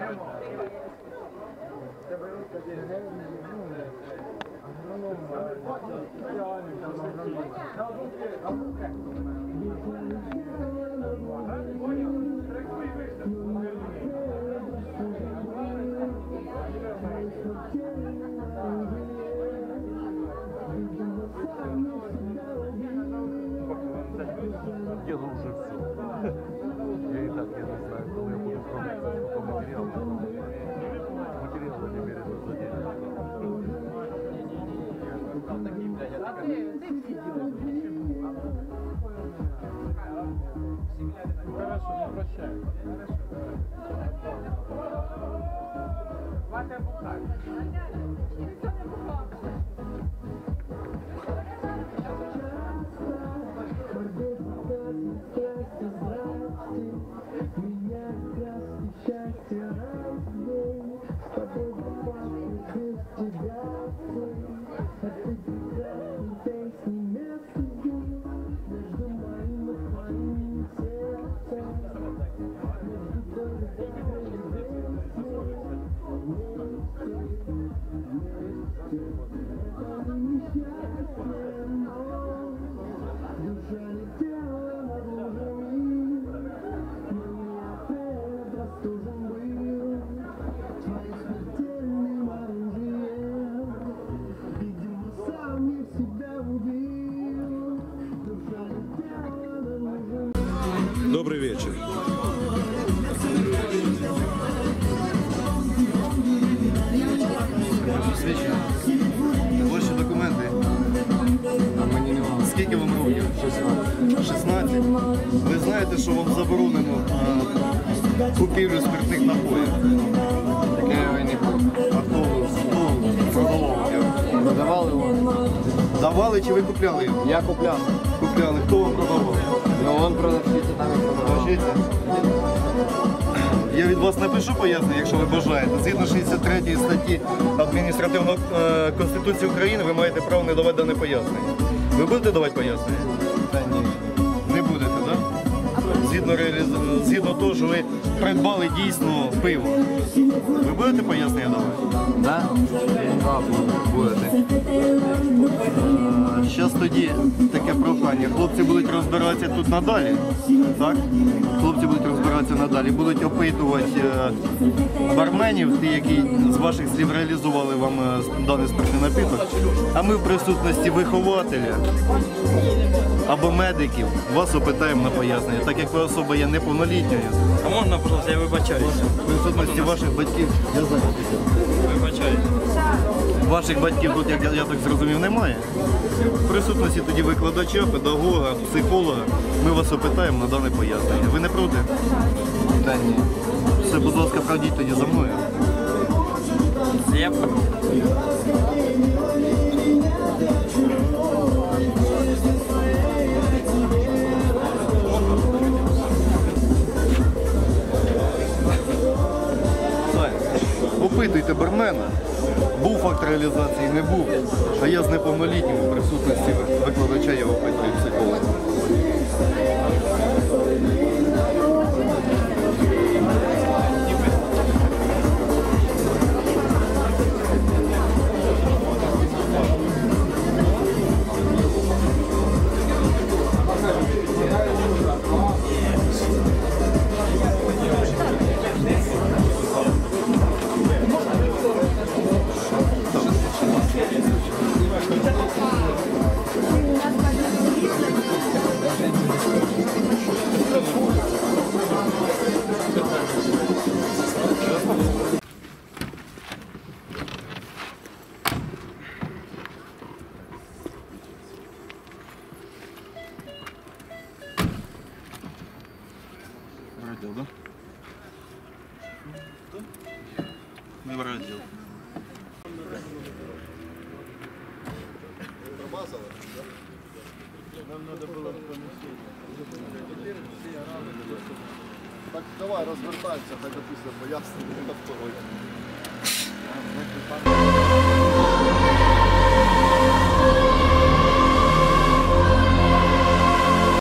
Thank you. Сколько материала. Добрый вечер. Ваші документи. Скільки вам років? 16. Ви знаєте, що вам заборонено купівлю спиртних напоїв? Таке я не А хто, Давали чи ви купляли? його? Я купляв. Купляли. Хто вам продавав? Ну он продавщиця там і продавав. Бачите? Я від вас напишу пояснення, якщо ви бажаєте. Згідно 63 статті адміністративної е, Конституції України ви маєте право не давати дане пояснення. Ви будете давати пояснення? Та ні. Не будете, так? Згідно, реаліз- Згідно того, що ви придбали дійсно пиво. Ви будете пояснення давати? Да? Будете. Зараз тоді таке прохання. Хлопці будуть розбиратися тут надалі. Так? Хлопці будуть розбиратися надалі, будуть опитувати е, барменів, ті, які з ваших слів реалізували вам е, даний спиртний напиток. А ми в присутності вихователя або медиків вас опитаємо на пояснення, так як ви особа є неповнолітньою. А можна, пожалуйста, я вибачаюся. В присутності ваших батьків, я знаю. Вибачаюся. Ваших батьків тут, як я, так зрозумів, немає. В присутності тоді викладача, педагога, психолога. Ми вас опитаємо на дане пояснення. Ви не проти? Та ні. Все, будь ласка, пройдіть тоді за мною. Я опитуйте бармена. Був факт реалізації, не був. А я з неповнолітнім присутності викладача я опитую психолога. Радіо, да? Ми в радіо. Нам треба було помістити. Так давай розвертаємося, хай допустимо пояснення на второй.